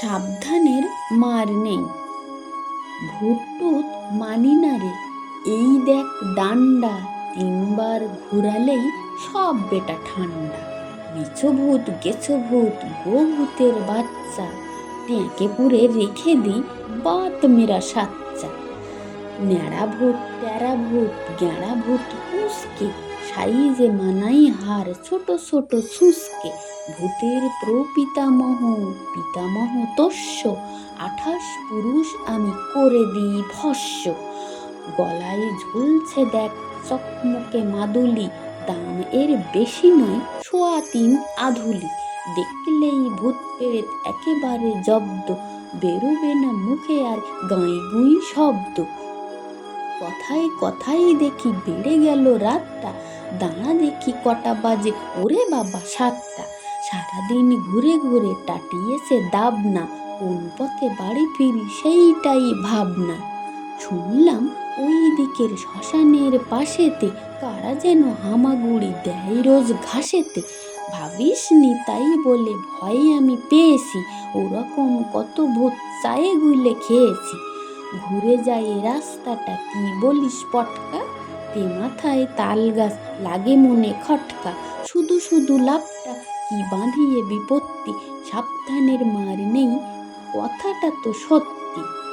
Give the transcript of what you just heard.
সাবধানের মার নেই। ভুটটুত মানি না রে। এই দেখ ডান্ডা তিনবার ঘুরালেই সব বেটা ঠান্ডা মেছো ভূত, গেছো ভূত, গো ভূতের বাচ্চা। ট্যাঁকে পুরে রেখে দিই বাত মেরা সাচ্চা ন্যাড়া ভূত ট্যাড়া ভূত, গ্যাঁড়া ভূত উসকে সাইজে মানাই হার, ছোট ছোট সুসকে। ভূতের প্রপিতামহ, পিতামহ তস্য আঠাশ পুরুষ আমি করে দিই ভস্য। গলায় ঝুলছে দেখ চকমকে মাদুলি, দাম এর বেশি নয় সোয়া তিন আধুলি। দেখলেই ভূত পেরেত একেবারে জব্দ, বেরোবে না মুখে আর গাঁই গুঁই শব্দ। কথায় কথায় দেখি বেড়ে গেল রাতটা। দাঁড়া দেখি কটা বাজে, ওরে বাবা, সাতটা। সারাদিন ঘুরে ঘুরে টাটিয়েছে দাবনা, কোন পথে বাড়ি ফিরি সেইটাই ভাবনা। শুনলাম ওই দিকের শ্মশানের পাশেতে কারা যেন হামাগুড়ি দেয় রোজ ঘাসেতে। ভাবিস নি তাই বলে ভয়ে আমি পেয়েছি, ওরকম কত ভূত চায়ে গুলে খেয়েছি। ঘুরে যায় এ রাস্তাটা, কি বলিস পটকা? তে মাথায় তাল গাছ, লাগে মনে খটকা। শুধু শুধু লাভটা, কি বাঁধিয়ে বিপত্তি? সাবধানের মার নেই, কথাটা তো সত্যি।